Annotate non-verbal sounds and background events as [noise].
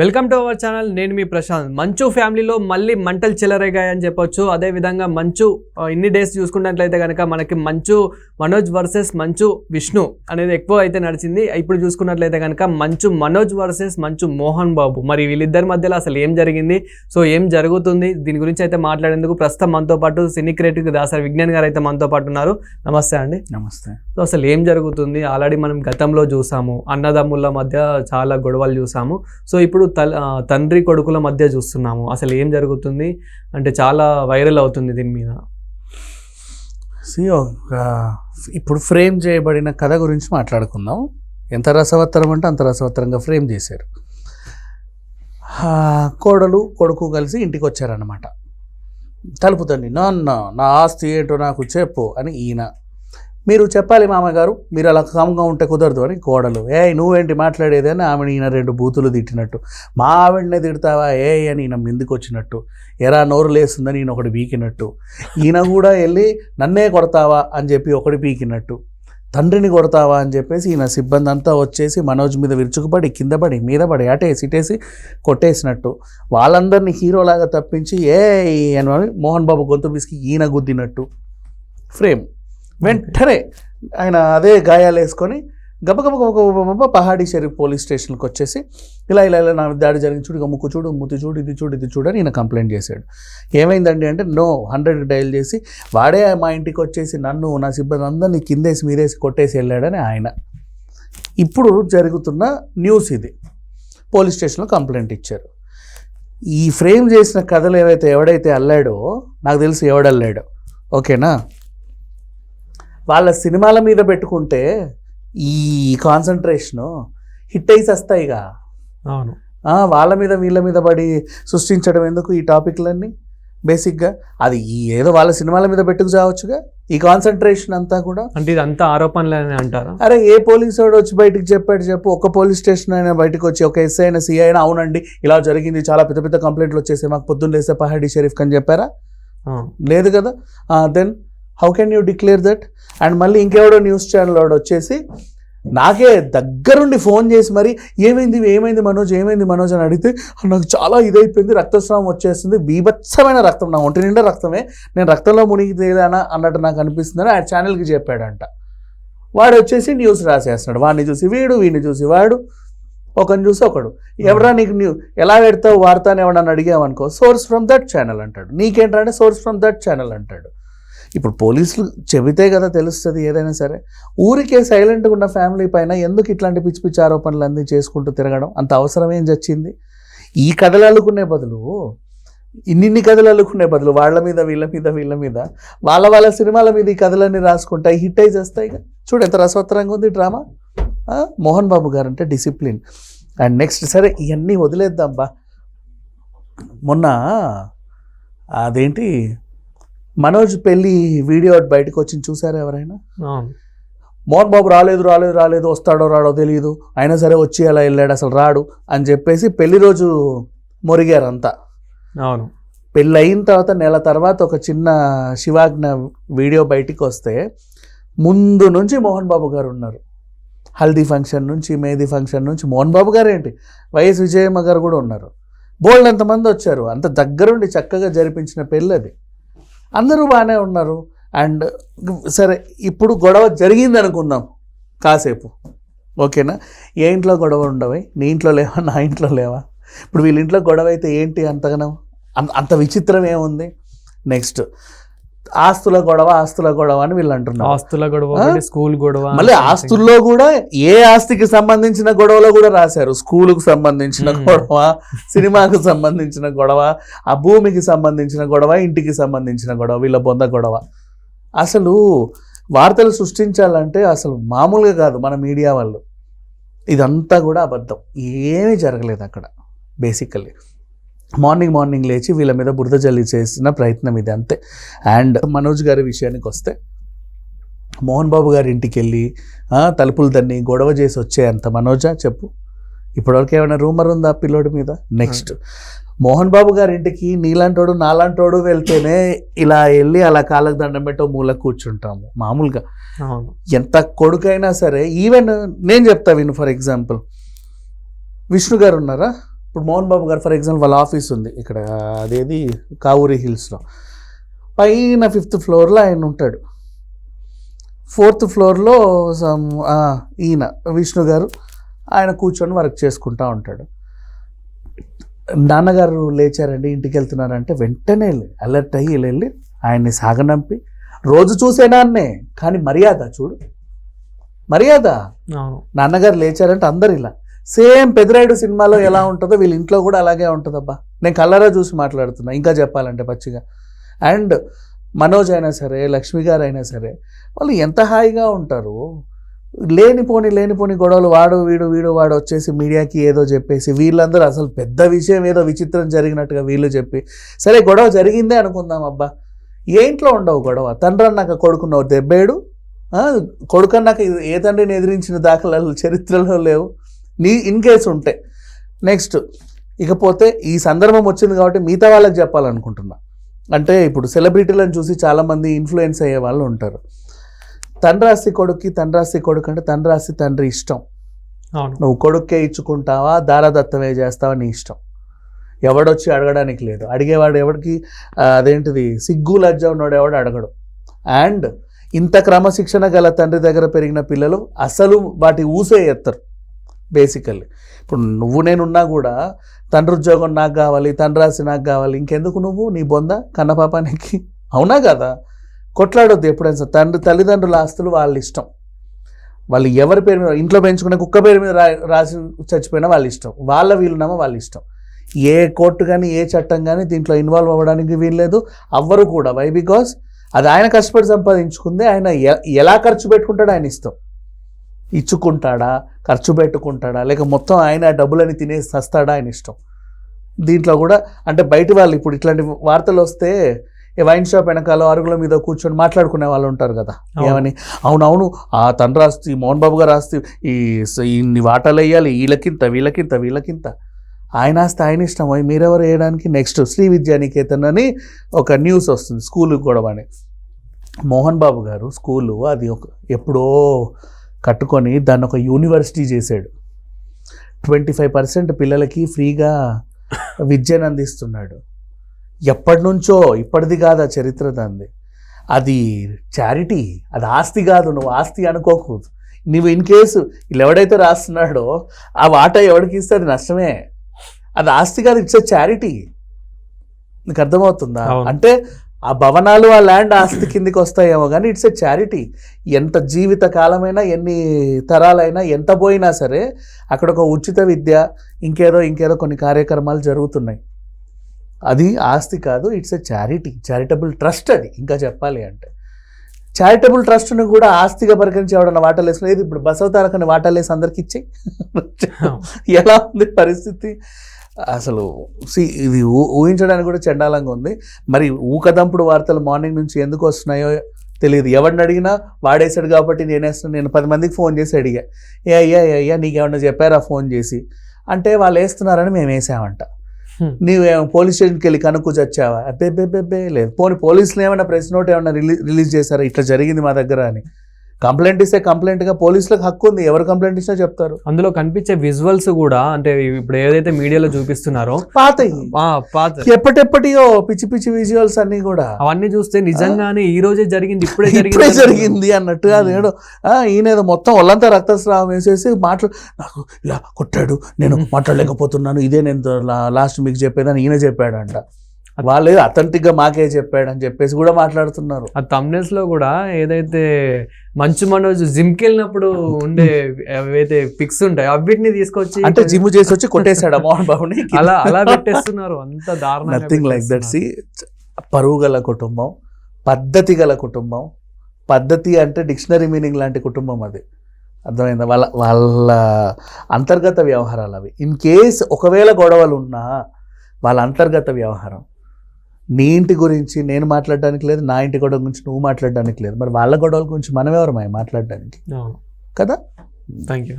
Welcome to our channel. నేను మీ ప్రశాంత్. మంచు ఫ్యామిలీలో మళ్ళీ మంటలు చెలరేగాయని చెప్పొచ్చు. అదేవిధంగా మంచు ఇన్ని డేస్ చూసుకున్నట్లయితే కనుక మనకి మంచు మనోజ్ వర్సెస్ మంచు విష్ణు అనేది ఎక్కువ అయితే నడిచింది. ఇప్పుడు చూసుకున్నట్లయితే కనుక మంచు మనోజ్ వర్సెస్ మంచు మోహన్ బాబు. మరి వీళ్ళిద్దరి మధ్యలో అసలు ఏం జరిగింది? సో ఏం జరుగుతుంది? దీని గురించి అయితే మాట్లాడేందుకు ప్రస్తుతం మనతో పాటు సినీ క్రియేటివ్ దాసరి విజ్ఞాన్ గారు అయితే మనతో పాటు ఉన్నారు. నమస్తే అండి. నమస్తే. సో అసలు ఏం జరుగుతుంది? ఆల్రెడీ మనం గతంలో చూసాము. అన్నదమ్ముల మధ్య చాలా గొడవలు చూసాము. సో ఇప్పుడు తల్ తండ్రి కొడుకుల మధ్య చూస్తున్నాము. అసలు ఏం జరుగుతుంది? అంటే చాలా వైరల్ అవుతుంది దీని మీద. ఇప్పుడు ఫ్రేమ్ చేయబడిన కథ గురించి మాట్లాడుకుందాం. ఎంత రసవత్తరం అంటే అంత రసవత్తరంగా ఫ్రేమ్ చేశారు. కోడలు కొడుకు కలిసి ఇంటికి వచ్చారన్నమాట తలుపుతండి నా నాన్న నా ఆస్తి ఏంటో నాకు చెప్పు అని ఈయన మీరు చెప్పాలి మామగారు మీరు అలా కామ్గా ఉంటే కుదరదు అని కోడలు. ఏ నువ్వేంటి మాట్లాడేది అని ఆమెను ఈయన రెండు బూతులు తిట్టినట్టు. మా ఆవిడనే తిడతావా? ఏ అని ఈయన ముందుకు వచ్చినట్టు. ఎరా నోరు లేస్తుందని ఈయన ఒకటి పీకినట్టు. ఈయన కూడా వెళ్ళి నన్నే కొడతావా? అని చెప్పి ఒకటి పీకినట్టు. తండ్రిని కొడతావా? అని చెప్పేసి ఈయన సిబ్బంది అంతా వచ్చేసి మనోజ్ మీద విరుచుకుపడి కింద పడి మీద పడి అటేసి ఇటేసి కొట్టేసినట్టు. వాళ్ళందరినీ హీరోలాగా తప్పించి ఏ అని మోహన్ బాబు గొంతు పిసికి ఈయన గుద్దినట్టు. ఫ్రేమ్ వెంటనే ఆయన అదే గాయాలు వేసుకొని గబగబ గబగబ పహాడీ షరీఫ్ పోలీస్ స్టేషన్కి వచ్చేసి ఇలా ఇలా ఇలా నా దాడి జరిగింది చూడు ఇక ముక్కు చూడు ముతి చూడు ఇది చూడు ఇది చూడు అని ఈయన కంప్లైంట్ చేశాడు. ఏమైందండి అంటే నో హండ్రెడ్కి డైల్ చేసి వాడే మా ఇంటికి వచ్చేసి నన్ను నా సిబ్బంది అందరినీ కిందేసి మీరేసి కొట్టేసి వెళ్ళాడని ఆయన. ఇప్పుడు జరుగుతున్న న్యూస్ ఇది. పోలీస్ స్టేషన్లో కంప్లైంట్ ఇచ్చారు. ఈ ఫ్రేమ్ చేసిన కథలు ఏవైతే ఎవడైతే అల్లాడో నాకు తెలిసి ఎవడల్లాడో. ఓకేనా? వాళ్ళ సినిమాల మీద పెట్టుకుంటే ఈ కాన్సన్ట్రేషను హిట్ అయి వస్తాయిగా అవును వాళ్ళ మీద వీళ్ళ మీద పడి సృష్టించడం ఎందుకు ఈ టాపిక్లన్నీ? బేసిక్గా అది ఈ ఏదో వాళ్ళ సినిమాల మీద పెట్టుకు చావచ్చుగా ఈ కాన్సన్ట్రేషన్ అంతా కూడా? అంటే ఇది అంతా ఆరోపణలే అంటారా? అరే ఏ పోలీస్ వాడు వచ్చి బయటికి చెప్పాడు చెప్పు. ఒక పోలీస్ స్టేషన్ అయినా బయటకు వచ్చి ఒక ఎస్ఐ అయినా సిఐ అయినా అవునండి ఇలా జరిగింది. చాలా పెద్ద పెద్ద కంప్లైంట్లు వచ్చేసాయి. మాకు పొద్దున్న లేస్తే పహాడీ షరీఫ్ అని చెప్పారా? లేదు కదా? Then how can you declare that and మళ్ళీ ఇంకెవడో న్యూస్ ఛానల్ వాడు వచ్చేసి నాకే దగ్గరుండి ఫోన్ చేసి మరి ఏమైంది ఏమైంది మనోజ్ ఏమైంది మనోజ్ అని అడిగితే నాకు చాలా ఇదైపోయింది రక్తస్రావం వచ్చేస్తుంది బీభత్సమైన రక్తం నా ఒంటి నిండా రక్తమే నేను రక్తంలో మునిగి తేలానా అన్నట్టు నాకు అనిపిస్తుందని ఆ ఛానల్కి చెప్పాడంట. వాడు వచ్చేసి న్యూస్ రాసేస్తున్నాడు. వాడిని చూసి వీడు వీడిని చూసి వాడు ఒకరిని చూసి ఒకడు. ఎవరా నీకు న్యూ ఎలా పెడతావు వార్త అని ఎవడన్నా అడిగామనుకో సోర్స్ ఫ్రమ్ దట్ ఛానల్ అంటాడు. నీకేంటంటే సోర్స్ ఫ్రమ్ దట్ ఛానల్ అంటాడు. ఇప్పుడు పోలీసులు చెబితే కదా తెలుస్తుంది ఏదైనా సరే. ఊరికే సైలెంట్గా ఉన్న ఫ్యామిలీ పైన ఎందుకు ఇట్లాంటి పిచ్చి పిచ్చి ఆరోపణలు అన్నీ చేసుకుంటూ తిరగడం? అంత అవసరం ఏం చచ్చింది? ఈ కథలు అల్లుకునే బదులు ఇన్నిన్ని కథలు అల్లుకునే బదులు వాళ్ళ మీద వీళ్ళ మీద వీళ్ళ మీద వాళ్ళ వాళ్ళ సినిమాల మీద ఈ కథలన్నీ రాసుకుంటాయి హిట్ అయి చేస్తాయి చూడు ఎంత రసవత్తరంగా ఉంది డ్రామా. మోహన్ బాబు గారు అంటే డిసిప్లిన్. అండ్ నెక్స్ట్ సరే ఇవన్నీ వదిలేద్దాం బా. మొన్న అదేంటి? మనోజ్ పెళ్ళి వీడియో బయటకు వచ్చింది చూసారా ఎవరైనా? మోహన్ బాబు రాలేదు రాలేదు రాలేదు వస్తాడో రాడో తెలియదు అయినా సరే వచ్చి అలా వెళ్ళాడు అసలు రాడు అని చెప్పేసి పెళ్ళి రోజు మొరిగారు అంతా. అవును. పెళ్ళి అయిన తర్వాత నెల తర్వాత ఒక చిన్న శివాజ్ఞ వీడియో బయటికి వస్తే ముందు నుంచి మోహన్ బాబు గారు ఉన్నారు. హల్దీ ఫంక్షన్ నుంచి మేదీ ఫంక్షన్ నుంచి మోహన్ బాబు గారు ఏంటి? వైఎస్ విజయమ్మ గారు కూడా ఉన్నారు. బోల్డ్ అంతమంది వచ్చారు? అంత దగ్గరుండి చక్కగా జరిపించిన పెళ్ళి అది అందరూ బాగానే ఉన్నారు. అండ్ సరే ఇప్పుడు గొడవ జరిగింది అనుకుందాం కాసేపు. ఓకేనా? ఏ ఇంట్లో గొడవ ఉండవే? నీ ఇంట్లో లేవా? నా ఇంట్లో లేవా? ఇప్పుడు వీళ్ళ ఇంట్లో గొడవ అయితే ఏంటి అంతగానో? అంత అంత విచిత్రం ఏముంది? నెక్స్ట్ ఆస్తుల గొడవ ఆస్తుల గొడవ అని వీళ్ళు అంటున్నారు. ఆస్తుల గొడవ స్కూల్ గొడవ మళ్ళీ ఆస్తుల్లో కూడా ఏ ఆస్తికి సంబంధించిన గొడవలో కూడా రాశారు. స్కూలుకు సంబంధించిన Hmm. గొడవ సినిమాకు సంబంధించిన గొడవ ఆ భూమికి సంబంధించిన గొడవ ఇంటికి సంబంధించిన గొడవ వీళ్ళ బొంద గొడవ. అసలు వార్తలు సృష్టించాలంటే అసలు మామూలుగా కాదు మన మీడియా వాళ్ళు. ఇదంతా కూడా అబద్ధం. ఏమీ జరగలేదు అక్కడ బేసికల్లీ. మార్నింగ్ మార్నింగ్ లేచి వీళ్ళ మీద బురద జల్లి చేసిన ప్రయత్నం ఇది అంతే. అండ్ మనోజ్ గారి విషయానికి వస్తే మోహన్ బాబు గారి ఇంటికి వెళ్ళి తలుపులు తన్ని గొడవ చేసి వచ్చేంత మనోజా చెప్పు. ఇప్పటివరకు ఏమైనా రూమర్ ఉందా పిల్లోడి మీద? నెక్స్ట్. మోహన్ బాబు గారి ఇంటికి నీలాంటోడు నాలాంటోడు వెళ్తేనే ఇలా వెళ్ళి అలా కాళ్ళకు దండం పెట్టో మూల కూర్చుంటాము మామూలుగా. ఎంత కొడుకైనా సరే ఈవెన్ నేను చెప్తా విను ఫర్ ఎగ్జాంపుల్ విష్ణు గారు ఉన్నారా? ఇప్పుడు మోహన్ బాబు గారు ఫర్ ఎగ్జాంపుల్ వాళ్ళ ఆఫీస్ ఉంది ఇక్కడ అదేది కావూరి హిల్స్లో పైన ఫిఫ్త్ ఫ్లోర్లో ఆయన ఉంటాడు. ఫోర్త్ ఫ్లోర్లో ఈయన విష్ణు గారు ఆయన కూర్చొని వర్క్ చేసుకుంటా ఉంటాడు. నాన్నగారు లేచారండి ఇంటికి వెళ్తున్నారంటే వెంటనే అలర్ట్ అయ్యి వెళ్ళి ఆయన్ని సాగనంపి రోజు చూసేనాన్నే కానీ మర్యాద చూడు. మర్యాద? నాన్నగారు లేచారంటే అందరు ఇలా. సేమ్ పెదిరాయుడు సినిమాలో ఎలా ఉంటుందో వీళ్ళ ఇంట్లో కూడా అలాగే ఉంటుందబ్బా. నేను కలరా చూసి మాట్లాడుతున్నా ఇంకా చెప్పాలంటే పచ్చిగా. అండ్ మనోజ్ అయినా సరే లక్ష్మి గారు అయినా సరే వాళ్ళు ఎంత హాయిగా ఉంటారు? లేనిపోని లేనిపోని గొడవలు వాడు వీడు వీడు వాడు వచ్చేసి మీడియాకి ఏదో చెప్పేసి వీళ్ళందరూ అసలు పెద్ద విషయం ఏదో విచిత్రం జరిగినట్టుగా వీళ్ళు చెప్పి సరే గొడవ జరిగిందే అనుకుందాం అబ్బా. ఏ ఇంట్లో ఉండవు గొడవ. తండ్రి అన్నాక కొడుకున్నావు దెబ్బేడు కొడుకన్నాక ఏ తండ్రిని ఎదిరించిన దాఖలాలు చరిత్రలో లేవు. నీ ఇన్ కేసు ఉంటే. నెక్స్ట్ ఇకపోతే ఈ సందర్భం వచ్చింది కాబట్టి మిగతా వాళ్ళకి చెప్పాలనుకుంటున్నా. అంటే ఇప్పుడు సెలబ్రిటీలను చూసి చాలామంది ఇన్ఫ్లుయెన్స్ అయ్యే వాళ్ళు ఉంటారు. తండ్రాస్తి కొడుక్కి తండ్రాస్తి కొడుకు అంటే తండ్రాస్తి తండ్రి ఇష్టం. నువ్వు కొడుక్కే ఇచ్చుకుంటావా దారాదత్తమే చేస్తావా నీ ఇష్టం? ఎవడొచ్చి అడగడానికి లేదు. అడిగేవాడు ఎవడికి అదేంటిది సిగ్గు లజ్జ ఉన్నాడు ఎవడు అడగడు. అండ్ ఇంత క్రమశిక్షణ గల తండ్రి దగ్గర పెరిగిన పిల్లలు అసలు వాటి ఊసే ఎత్తరు. బేసికల్లీ. ఇప్పుడు నువ్వు నేనున్నా కూడా తండ్రి ఉద్యోగం నాకు కావాలి తండ్రాసి నాకు కావాలి ఇంకెందుకు నువ్వు? నీ బొంద కన్నపాపానికి. అవునా కదా? కొట్లాడొద్దు ఎప్పుడైనా సార్. తండ్రి తల్లిదండ్రుల ఆస్తులు వాళ్ళ ఇష్టం. వాళ్ళు ఎవరి పేరు మీద ఇంట్లో పెంచుకునే కుక్క పేరు మీద రా రాసి చచ్చిపోయినా వాళ్ళ ఇష్టం. వాళ్ళ వీలునామా వాళ్ళ ఇష్టం. ఏ కోర్టు కానీ ఏ చట్టం కానీ దీంట్లో ఇన్వాల్వ్ అవ్వడానికి వీల్లేదు అవ్వరు కూడా. వై బికాస్ అది ఆయన కష్టపడి సంపాదించుకుంది. ఆయన ఎలా ఖర్చు పెట్టుకుంటాడో ఆయన ఇష్టం. ఇచ్చుకుంటాడా ఖర్చు పెట్టుకుంటాడా లేక మొత్తం ఆయన డబ్బులని తినేసి సస్తాడా ఆయన ఇష్టం? దీంట్లో కూడా అంటే బయట వాళ్ళు ఇప్పుడు ఇట్లాంటి వార్తలు వస్తే ఈ వైన్ షాప్ వెనకాల అరుగుల మీద కూర్చొని మాట్లాడుకునే వాళ్ళు ఉంటారు కదా. ఏమని? అవునవును ఆ తండ్రి ఆస్తి మోహన్ బాబు గారు ఆస్తి ఈ ఇన్ని వాటాలు వేయాలి వీళ్ళకింత వీళ్ళకింత వీళ్ళకింత. ఆయన ఆస్తి ఆయన ఇష్టం అవి మీరెవరు వేయడానికి? నెక్స్ట్ శ్రీ విద్యానికేతన్ అని ఒక న్యూస్ వస్తుంది స్కూల్ కూడా అని. మోహన్ బాబు గారు స్కూలు అది ఒక ఎప్పుడో కట్టుకొని దాన్ని ఒక యూనివర్సిటీ చేశాడు. ట్వంటీ ఫైవ్ పర్సెంట్ పిల్లలకి ఫ్రీగా విద్యను అందిస్తున్నాడు. ఎప్పటి నుంచో ఇప్పటిది కాదు ఆ చరిత్ర దాన్ని అది చారిటీ అది ఆస్తి కాదు నువ్వు ఆస్తి అనుకోకూడదు నువ్వు ఇన్ కేసు వీళ్ళు ఎవడైతే రాస్తున్నాడో ఆ వాటా ఎవడికి ఇస్తే అది నష్టమే. అది ఆస్తి కాదు ఇట్స్ చారిటీ. నీకు అర్థమవుతుందా. అంటే ఆ భవనాలు ఆ ల్యాండ్ ఆస్తి కిందికి వస్తాయేమో కానీ ఇట్స్ ఎ చారిటీ. ఎంత జీవిత కాలమైనా ఎన్ని తరాలైనా ఎంత పోయినా సరే అక్కడ ఒక ఉచిత విద్య ఇంకేదో ఇంకేదో కొన్ని కార్యక్రమాలు జరుగుతున్నాయి. అది ఆస్తి కాదు it's a charity. Charitable trust అది ఇంకా చెప్పాలి అంటే. చారిటబుల్ ట్రస్ట్ను కూడా ఆస్తిగా పరిగణించి ఎవడన్నా వాటాలు వేసుకునేది ఇప్పుడు బసవ తారకని వాటాలు వేసి అందరికి ఇచ్చి [laughs] ఎలా ఉంది పరిస్థితి? అసలు సి ఇది ఊహించడానికి కూడా చండాలంగా ఉంది. మరి ఊకదంపుడు వార్తలు మార్నింగ్ నుంచి ఎందుకు వస్తున్నాయో తెలియదు ఎవరిని అడిగినా వాడేశాడు కాబట్టి నేనేస్తాను నేను పది మందికి ఫోన్ చేసి అడిగా. ఏ అయ్యా ఏ అయ్యా నీకేమన్నా చెప్పారా ఫోన్ చేసి? అంటే వాళ్ళు వేస్తున్నారని మేము వేసామంట. నీవేమో పోలీస్ స్టేషన్కి వెళ్ళి కనుక్కు చచ్చావా? అబ్బే బే బే బే లేదు. పోనీ పోలీసులు ఏమైనా ప్రెస్ నోట్ ఏమైనా రిలీజ్ రిలీజ్ చేశారా? ఇట్లా జరిగింది మా దగ్గర అని. కంప్లైంట్ ఇస్తే కంప్లైంట్గా పోలీసులకు హక్కు ఉంది. ఎవరు కంప్లైంట్ ఇచ్చినా చెప్తారు. అందులో కనిపించే విజువల్స్ కూడా అంటే ఇప్పుడు ఏదైతే మీడియాలో చూపిస్తున్నారో పాతయి. ఆ, పాత ఎప్పటెప్పటియో పిచ్చి పిచ్చి విజువల్స్ అన్ని కూడా. అవన్నీ చూస్తే నిజంగానే ఈ రోజే జరిగింది ఇప్పుడే ఇప్పుడే జరిగింది జరిగింది అన్నట్టుగా అదేదో ఆ, ఈయనేదో మొత్తం ఒళ్ళంతా రక్తస్రావం వేసేసి మాటలు నాకు ఇలా కొట్టాడు నేను మాట్లాడలేకపోతున్నాను ఇదే నేను లాస్ట్ మీకు చెప్పేదని ఈయన చెప్పాడంట. వాళ్ళు అథెంటిక్గా మాకే చెప్పాడని చెప్పేసి కూడా మాట్లాడుతున్నారు. ఆ thumbnails లో కూడా ఏదైతే మంచు మనోజ్ జిమ్కి వెళ్ళినప్పుడు ఉండే ఏవైతే పిక్స్ ఉంటాయి అవిటిని తీసుకొచ్చి అంటే జిమ్ చేసి వచ్చి కొట్టేశాడు మోహన్ బాబుని. అలా అలా పెట్టేస్తున్నారు. అంత దారుణంగా నథింగ్ లైక్ దట్ సి. పరువు గల కుటుంబం పద్ధతి గల కుటుంబం పద్ధతి అంటే డిక్షనరీ మీనింగ్ లాంటి కుటుంబం అది. అర్థమైందా? వాళ్ళ వాళ్ళ అంతర్గత వ్యవహారాలు అవి. ఇన్ కేస్ ఒకవేళ గొడవలు ఉన్నా వాళ్ళ అంతర్గత వ్యవహారం. నీ ఇంటి గురించి నేను మాట్లాడడానికి లేదు నా ఇంటి గొడవ గురించి నువ్వు మాట్లాడడానికి లేదు. మరి వాళ్ళ గొడవల గురించి మనం ఎవరమై మాట్లాడడానికి కదా? Thank you